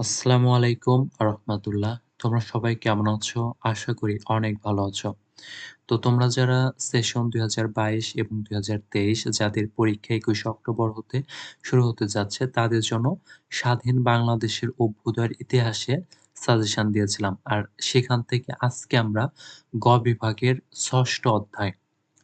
আসসালামু আলাইকুম রহমাতুল্লাহ তোমরা সবাই কেমন আছো? আশা করি অনেক ভালো আছো। তো তোমরা যারা সেশন দুই হাজার বাইশ এবং দুই যাদের পরীক্ষা একুশে অক্টোবর হতে শুরু হতে যাচ্ছে, তাদের জন্য স্বাধীন বাংলাদেশের অভ্যুদয়ের ইতিহাসে সাজেশন দিয়েছিলাম। আর সেখান থেকে আজকে আমরা গ বিভাগের ষষ্ঠ অধ্যায়,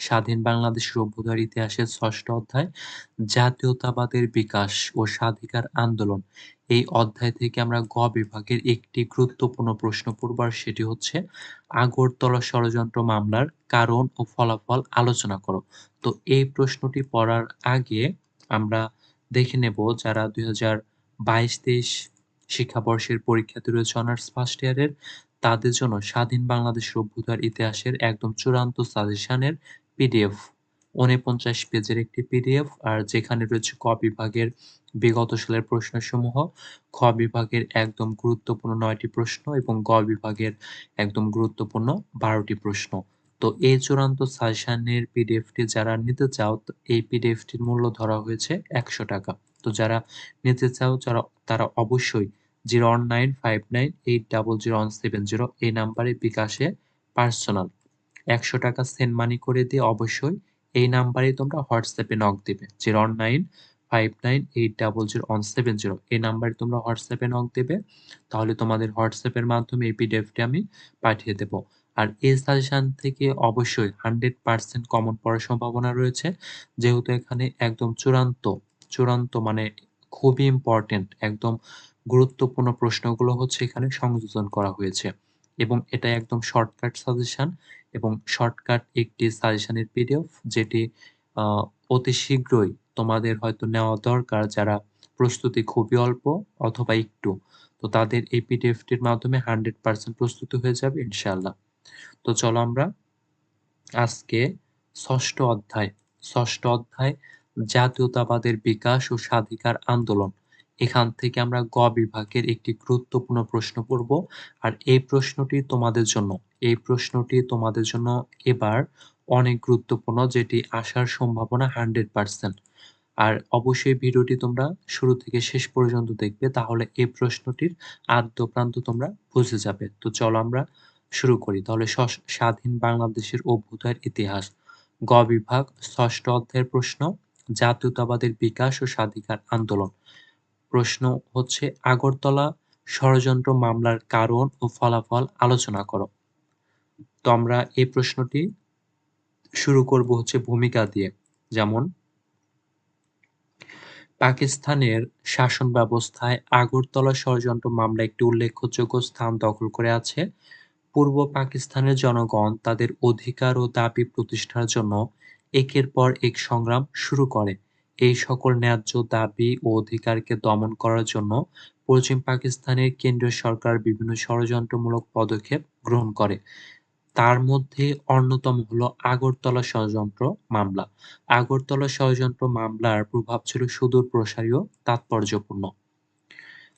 স্বাধীন বাংলাদেশের অভ্যুদয়ের ইতিহাসের ষষ্ঠ অধ্যায়, জাতীয়তাবাদের বিকাশ ও স্বাধিকার আন্দোলন এই অধ্যায় থেকে আমরা গ বিভাগের একটি গুরুত্বপূর্ণ প্রশ্ন পড়ব আর সেটি হচ্ছে আগরতলা ষড়যন্ত্র মামলার কারণ ও ফলাফল আলোচনা করো। তো এই প্রশ্নটি পড়ার আগে আমরা দেখে নেব যারা দুই হাজার বাইশ শিক্ষাবর্ষের পরীক্ষাতে রয়েছে অনার্স ফার্স্ট ইয়ারের, তাদের জন্য স্বাধীন বাংলাদেশের অভ্যুদয়ের ইতিহাসের একদম চূড়ান্ত সাজেশনের পিডিএফ। উনপঞ্চাশ পেজের একটি পিডিএফ আর যেখানে রয়েছে ক বিভাগের বিগত সালের প্রশ্নসমূহ। খ বিভাগের একদম গুরুত্বপূর্ণ নয়টি প্রশ্ন এবং গ বিভাগের একদম গুরুত্বপূর্ণ বারোটি প্রশ্ন। তো এই চূড়ান্ত সাজেশনের পিডিএফটি যারা নিতে চাও এই পিডিএফটির মূল্য ধরা হয়েছে একশো টাকা। তো যারা নিতে চাও, যারা, তারা অবশ্যই zero one nine five nine eight double zero one seven zero এই নাম্বারে বিকাশে পার্সোনাল। একশো টাকা সেন্ড মানি করে দিয়ে অবশ্যই এই নাম্বারে তোমরা হোয়াটসঅ্যাপে নক দেবে zero nine five nine eight double zero one seven zero এই নাম্বারে তোমরা হোয়াটসঅ্যাপে নক দেবে, তাহলে তোমাদের হোয়াটসঅ্যাপের মাধ্যমে এই পিডিএফটি আমি পাঠিয়ে দেবো। আর এই সাজেশন থেকে অবশ্যই হান্ড্রেড পার্সেন্ট কমন পড়ার সম্ভাবনা রয়েছে, যেহেতু এখানে একদম চূড়ান্ত চূড়ান্ত মানে খুবই ইম্পর্টেন্ট একদম গুরুত্বপূর্ণ প্রশ্নগুলো হচ্ছে এখানে সংযোজন করা হয়েছে। এবং এটা একদম শর্টকাট সাজেশন এবং শর্টকাট একটি সাজেশনের পিডিএফ যেটি অতি শীঘ্রই তোমাদের হয়তো নেওয়া দরকার যারা প্রস্তুতি খুবই অল্প অথবা একটু। তো তাদের এই পিডিএফটির মাধ্যমে হান্ড্রেড পার্সেন্ট প্রস্তুতি হয়ে যাবে ইনশাল্লাহ তো চলো আমরা আজকে ষষ্ঠ অধ্যায় ষষ্ঠ অধ্যায় জাতীয়তাবাদের বিকাশ ও স্বাধিকার আন্দোলন এখান থেকে আমরা গ বিভাগের একটি গুরুত্বপূর্ণ প্রশ্ন পড়ব আর এই প্রশ্নটি তোমাদের জন্য, এই প্রশ্নটি তোমাদের জন্য এবার অনেক গুরুত্বপূর্ণ, যেটি আসার সম্ভাবনা হান্ড্রেড পার্সেন্ট। আর অবশ্যই ভিডিওটি তোমরা শুরু থেকে শেষ পর্যন্ত দেখবে, তাহলে এই প্রশ্নটির আদ্য প্রান্ত তোমরা বুঝে যাবে। তো চলো আমরা শুরু করি। তাহলে স্বাধীন বাংলাদেশের অভ্যুদয়ের ইতিহাস। গ বিভাগ, ষষ্ঠ অধ্যায়ের প্রশ্ন, জাতীয়তাবাদের বিকাশ ও স্বাধিকার আন্দোলন। প্রশ্ন হচ্ছে, আগরতলা ষড়যন্ত্র মামলার কারণ ও ফলাফল আলোচনা করো। তো আমরা এই প্রশ্নটি শুরু করব হচ্ছে ভূমিকা দিয়ে। যেমন, পাকিস্তানের শাসন ব্যবস্থায় আগরতলা ষড়যন্ত্র মামলা একটি উল্লেখযোগ্য স্থান দখল করে আছে। পূর্ব পাকিস্তানের জনগণ তাদের অধিকার ও দাবি প্রতিষ্ঠার জন্য একের পর এক সংগ্রাম শুরু করে। এই সকল ন্যায্য দাবি ও অধিকারকে দমন করার জন্য পশ্চিম পাকিস্তানের কেন্দ্রীয় সরকার বিভিন্ন ষড়যন্ত্রমূলক পদক্ষেপ গ্রহণ করে। তার মধ্যে অন্যতম হলো আগরতলা ষড়যন্ত্র মামলা। আগরতলা ষড়যন্ত্র মামলার প্রভাব ছিল সুদূর প্রসারীয় তাৎপর্যপূর্ণ।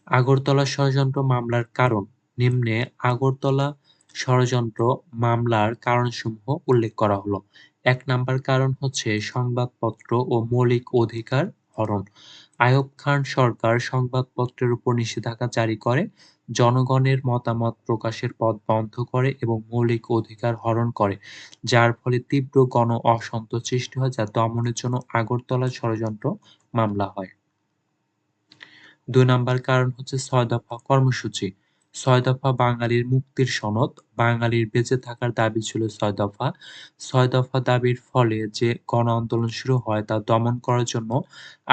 আগরতলা ষড়যন্ত্র মামলার কারণ, নিম্নে আগরতলা ষড়যন্ত্র মামলার কারণসমূহ উল্লেখ করা হলো। এক নাম্বার কারণ হচ্ছে সংবাদপত্র ও মৌলিক অধিকার হরণ। আইয়ুব খান সরকার সংবাদপত্রের উপর নিষেধাজ্ঞা জারি করে, জনগণের মতামত প্রকাশের পথ বন্ধ করে এবং মৌলিক অধিকার হরণ করে, যার ফলে তীব্র গণ অসন্তোষ সৃষ্টি হয় যা দমনের জন্য আগরতলা ষড়যন্ত্র মামলা হয়। দুই নাম্বার কারণ হচ্ছে ছয় দফা কর্মসূচি। ছয় দফা বাঙালির মুক্তির সনদ, বাঙালির বেঁচে থাকার দাবি ছিল ছয় দফা। ছয় দফা দাবির ফলে যে গণ আন্দোলন শুরু হয় তা দমন করার জন্য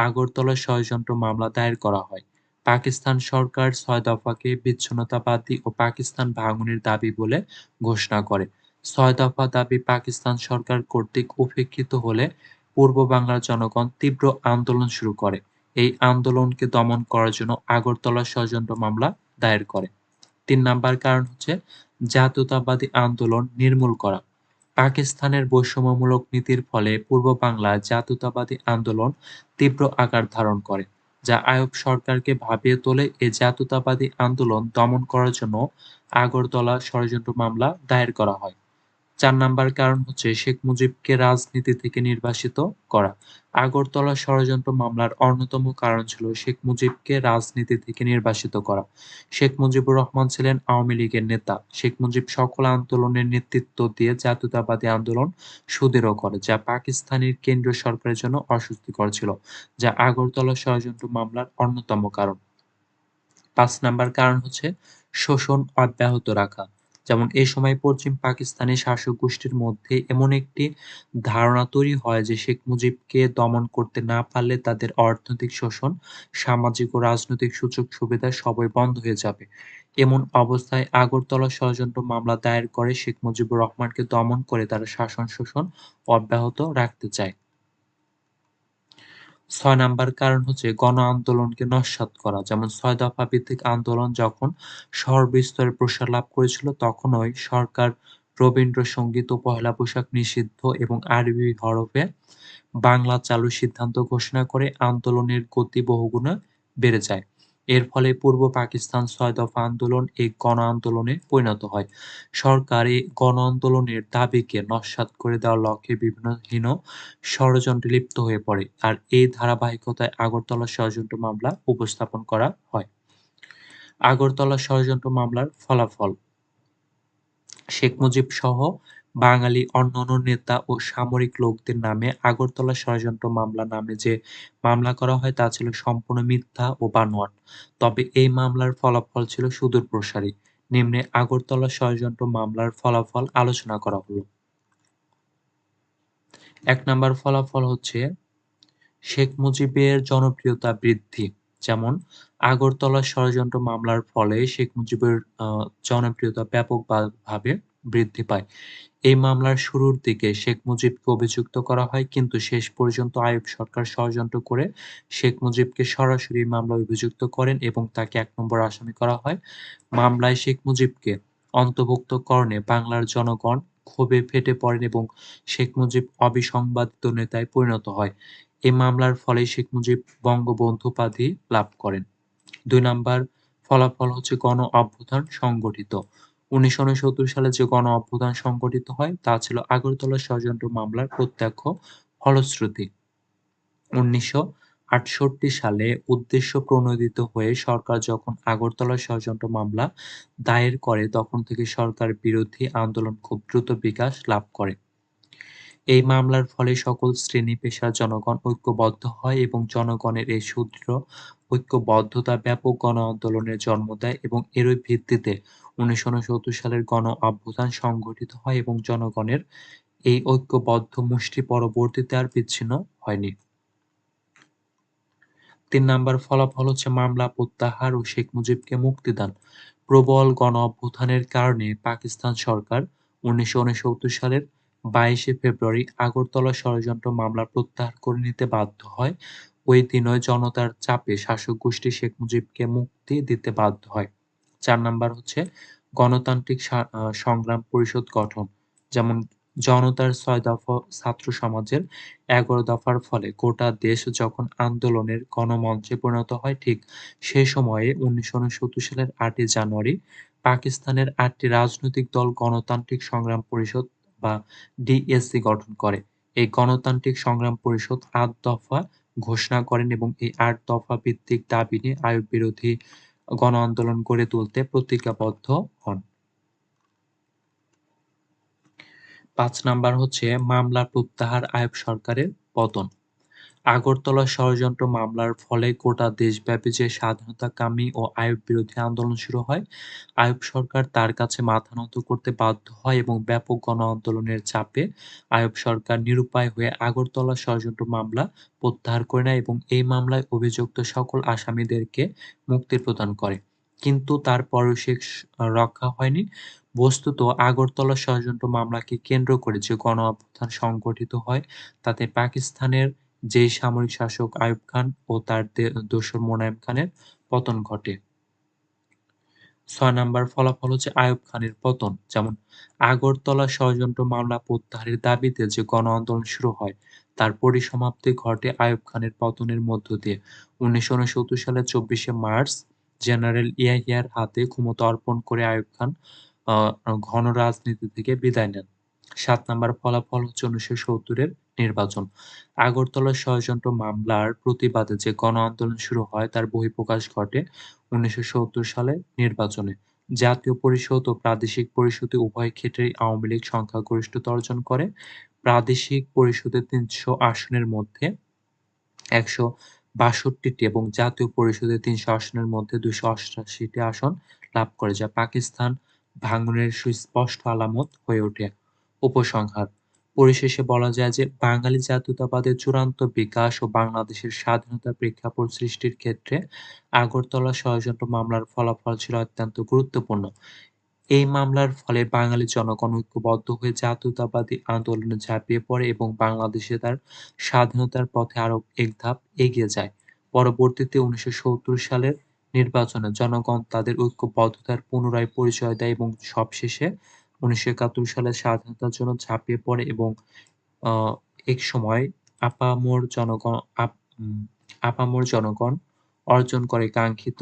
আগরতলা ষড়যন্ত্র মামলা দায়ের করা হয়। পাকিস্তান সরকার ছয় দফাকে বিচ্ছিন্নতাবাদী ও পাকিস্তান ভাঙনের দাবি বলে ঘোষণা করে। ছয় দফা দাবি পাকিস্তান সরকার কর্তৃক উপেক্ষিত হলে পূর্ব বাংলার জনগণ তীব্র আন্দোলন শুরু করে। এই আন্দোলনকে দমন করার জন্য আগরতলা ষড়যন্ত্র মামলা দায়ের করে। তিন নাম্বার কারণ হচ্ছে জাতীয়তাবাদী আন্দোলন নির্মূল করা। পাকিস্তানের বৈষম্যমূলক নীতির ফলে পূর্ব বাংলা জাতীয়তাবাদী আন্দোলন তীব্র আকার ধারণ করে, যা আয়ব সরকারকে ভাবিয়ে তোলে এই জাতীয়তাবাদী আন্দোলন দমন করার জন্য আগরতলা ষড়যন্ত্র মামলা দায়ের করা হয়। চার নাম্বার কারণ হচ্ছে শেখ মুজিবকে রাজনীতি থেকে নির্বাসিত করা। আগরতলা ষড়যন্ত্র মামলার অন্যতম কারণ ছিল শেখ মুজিবকে রাজনীতি থেকে নির্বাসিত করা। শেখ মুজিবুর রহমান ছিলেন আওয়ামী লীগের নেতা। শেখ মুজিব সকল আন্দোলনের নেতৃত্ব দিয়ে জাতীয়তাবাদী আন্দোলন সুদৃঢ় করে, যা পাকিস্তানের কেন্দ্রীয় সরকারের জন্য অস্বস্তিকর ছিল, যা আগরতলা ষড়যন্ত্র মামলার অন্যতম কারণ। পাঁচ নাম্বার কারণ হচ্ছে শোষণ অব্যাহত রাখা। যেমন এ সময় পশ্চিম পাকিস্তানি শাসক গোষ্ঠীর মধ্যে এমন একটি ধারণা তৈরি হয় যে শেখ মুজিবকে দমন করতে না পারলে তাদের অর্থনৈতিক শোষণ, সামাজিক ও রাজনৈতিক সুযোগ সুবিধা সবই বন্ধ হয়ে যাবে। এমন অবস্থায় আগরতলা ষড়যন্ত্র মামলা দায়ের করে শেখ মুজিবুর রহমানকে দমন করে তারা শাসন শোষণ অব্যাহত রাখতে চায়। ছয় নাম্বার কারণ হচ্ছে গণ আন্দোলনকে নস্যাৎ করা। যেমন ছয় দফা ভিত্তিক আন্দোলন যখন শহর সর্বস্তরে প্রসার লাভ করেছিল তখনই সরকার রবীন্দ্রসঙ্গীত ও পহেলা পোশাক নিষিদ্ধ এবং আরবি হরফে বাংলা চালু সিদ্ধান্ত ঘোষণা করে আন্দোলনের গতি বহুগুণে বেড়ে যায়। এর ফলে পূর্ব পাকিস্তান ছয় দফা আন্দোলন এক গণ আন্দোলনে পরিণত হয়। সরকার এই গণ আন্দোলনের দাবিকে নস্যাৎ করে দেওয়ার লক্ষ্যে বিভিন্ন হীন ষড়যন্ত্রে লিপ্ত হয়ে পড়ে আর এই ধারাবাহিকতায় আগরতলা ষড়যন্ত্র মামলা উপস্থাপন করা হয়। আগরতলা ষড়যন্ত্র মামলার ফলাফল শেখ মুজিব সহ বাঙালি অন্যান্য নেতা ও সামরিক লোকদের নামে আগরতলা ষড়যন্ত্র মামলা নামে যে মামলা করা হয় তা ছিল সম্পূর্ণ মিথ্যা ও বানোয়াট। তবে এই মামলার ফলাফল ছিল সুদূর প্রসারী। নিম্নে আগরতলা ষড়যন্ত্র মামলার ফলাফল আলোচনা করা হলো। এক নাম্বার ফলাফল হচ্ছে, শেখ মুজিবের জনপ্রিয়তা বৃদ্ধি। যেমন, আগরতলা ষড়যন্ত্র মামলার ফলে শেখ মুজিবের জনপ্রিয়তা ব্যাপকভাবে বৃদ্ধি পায়। এই মামলার শুরুর দিকে শেখ মুজিবকে অভিযুক্ত করা হয়, কিন্তু শেষ পর্যন্ত আইয়ুব সরকার ষড়যন্ত্র করে শেখ মুজিবকে সরাসরি মামলায় অভিযুক্ত করেন এবং তাকে এক নম্বর আসামি করা হয়। মামলায় শেখ মুজিবকে অন্তর্ভুক্তকরণে বাংলার জনগণ ক্ষোভে ফেটে পড়েন এবং শেখ মুজিব অবিসংবাদিত নেতায় পরিণত হয়। এই মামলার ফলে শেখ মুজিব বঙ্গবন্ধু উপাধি লাভ করেন। দুই নাম্বার ফলাফল হচ্ছে গণ অভ্যুত্থান সংগঠিত। উনিশশো সালে যে গণ অভ্যুত্থান সংগঠিত হয়, তা ছিল আগরতলা ষড়যন্ত্র মামলার প্রত্যক্ষ ফলশ্রুতি। উনিশশো সালে উদ্দেশ্য প্রণোদিত হয়ে সরকার যখন আগরতলা ষড়যন্ত্র মামলা দায়ের করে, তখন থেকে সরকার বিরোধী আন্দোলন খুব দ্রুত বিকাশ লাভ করে। এই মামলার ফলে সকল শ্রেণি পেশার জনগণ ঐক্যবদ্ধ হয় এবং জনগণের এই সুদৃঢ় ঐক্যবদ্ধতা ব্যাপক গণ আন্দোলনের জন্ম দেয় এবং এরই ভিত্তিতে উনিশশো সালের গণ অভ্যুত্থান সংগঠিত হয় এবং জনগণের এই ঐক্যবদ্ধ মুষ্টি পরবর্তীতে আর বিচ্ছিন্ন হয়নি। তিন নাম্বার ফলাফল হচ্ছে মামলা প্রত্যাহার ও শেখ মুজিবকে মুক্তিদান। প্রবল গণ অভ্যুত্থানের কারণে পাকিস্তান সরকার উনিশশো সালের বাইশে ফেব্রুয়ারি আগরতলা ষড়যন্ত্র মামলা প্রত্যাহার করে নিতে বাধ্য হয়। ওই দিনই জনতার চাপে শাসক গোষ্ঠী শেখ মুজিবকে মুক্তি দিতে বাধ্য হয়। চার নাম্বার হচ্ছে গণতান্ত্রিক সংগ্রাম পরিষদ গঠন। যেমন জনতার ছয় দফা ছাত্র সমাজের এগারো দফার ফলে গোটা দেশ যখন আন্দোলনের গণমঞ্চে পরিণত হয়, ঠিক সে সময়ে উনিশশো সত্তর সালের আটই জানুয়ারি পাকিস্তানের আটটি রাজনৈতিক দল গণতান্ত্রিক সংগ্রাম পরিষদ বা ডিএসসি গঠন করে। এই গণতান্ত্রিক সংগ্রাম পরিষদ আট দফা ঘোষণা করেন এবং এই আট দফা ভিত্তিক দাবি নিয়ে আয়োগ বিরোধী গণ আন্দোলন গড়ে তুলতে প্রতিজ্ঞাবদ্ধ হন। পাঁচ নাম্বার হচ্ছে মামলা প্রত্যাহার আয়ব সরকারের পতন। আগরতলা ষড়যন্ত্র মামলার ফলে গোটা দেশব্যাপী যে স্বাধীনতাকামী ও আইয়ুব বিরোধী আন্দোলন শুরু হয়, আইয়ুব সরকার তার কাছে মাথা নত করতে বাধ্য হয় এবং ব্যাপক গণ আন্দোলনের চাপে আইয়ুব সরকার নিরুপায় হয়ে আগরতলা ষড়যন্ত্র মামলা প্রত্যাহার করে নেয় এবং এই মামলায় অভিযুক্ত সকল আসামিদেরকে মুক্তি প্রদান করে। কিন্তু তার তারপরও সে রক্ষা হয়নি। বস্তুত আগরতলা ষড়যন্ত্র মামলাকে কেন্দ্র করে যে গণ অভ্যুত্থান সংগঠিত হয়, তাতে পাকিস্তানের যেই সামরিক শাসক আইয়ুব খান ও তার দোসর মোনায়েম খানের পতন ঘটে। ছয় নাম্বার ফলাফল হচ্ছে আয়ুব খানের পতন, যেমন আগরতলা ষড়যন্ত্র মামলা প্রত্যাহারের দাবিতে যে গণ আন্দোলন শুরু হয়, তার পরিসমাপ্তি ঘটে আয়ুব খানের পতনের মধ্য দিয়ে। উনিশশো সালের চব্বিশে মার্চ জেনারেল ইয়াহিয়ার হাতে ক্ষমতা অর্পণ করে আয়ুব খান ঘন রাজনীতি থেকে বিদায় নেন। সাত নাম্বার ফলাফল হচ্ছে ১৯৭০ এর নির্বাচন। আগরতলা ষড়যন্ত্র মামলার প্রতিবাদে যে গণ আন্দোলন শুরু হয়, তার বহিঃপ্রকাশ ঘটে ১৯৭০ সালের নির্বাচনে। জাতীয় পরিষদ ও প্রাদেশিক পরিষদে উভয় ক্ষেত্রেই আওয়ামী লীগ সংখ্যাগরিষ্ঠতা অর্জন করে। প্রাদেশিক পরিষদে ৩০০ আসনের মধ্যে ১৬২ টি এবং জাতীয় পরিষদে ৩০০ আসনের মধ্যে ২৮৮ টি আসন লাভ করে, যা পাকিস্তান ভাঙনের সুস্পষ্ট আলামত হয়ে ওঠে। উপসংহার পরিশেষে বলা যায় যে বাঙালি জাতীয়তাবাদের চূড়ান্ত বিকাশ ও বাংলাদেশের স্বাধীনতার প্রেক্ষাপট সৃষ্টির ক্ষেত্রে আগরতলা ষড়যন্ত্র মামলার ফলাফল ছিল অত্যন্ত গুরুত্বপূর্ণ। এই মামলার ফলে বাঙালি জনগণ ঐক্যবদ্ধ হয়ে জাতীয়তাবাদী আন্দোলনে ঝাঁপিয়ে পড়ে এবং বাংলাদেশে তার স্বাধীনতার পথে আরও এক ধাপ এগিয়ে যায়। পরবর্তীতে ১৯৭০ সালের নির্বাচনে জনগণ তাদের ঐক্যবদ্ধতার পুনরায় পরিচয় দেয় এবং সবশেষে ১৯৭১ সালে স্বাধীনতার জন্য ঝাঁপিয়ে পড়ে এবং আ একসময় আপামর জনগণ আপামর জনগণ অর্জন করে কাঙ্ক্ষিত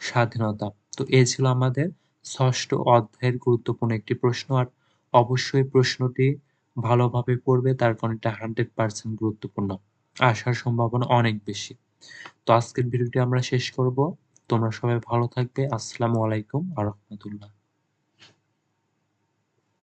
স্বাধীনতা। তো এই ছিল আমাদের ষষ্ঠ অধ্যায়ের গুরুত্বপূর্ণ একটি প্রশ্ন। আর অবশ্যই প্রশ্নটি ভালোভাবে পড়বে, তার কারণ এটা 100% গুরুত্বপূর্ণ। আসার সম্ভাবনা অনেক বেশি। তো আজকের ভিডিওটি আমরা শেষ করব। তোমরা সবাই ভালো থাকবে। আসসালামু আলাইকুম ওয়া রাহমাতুল্লাহ।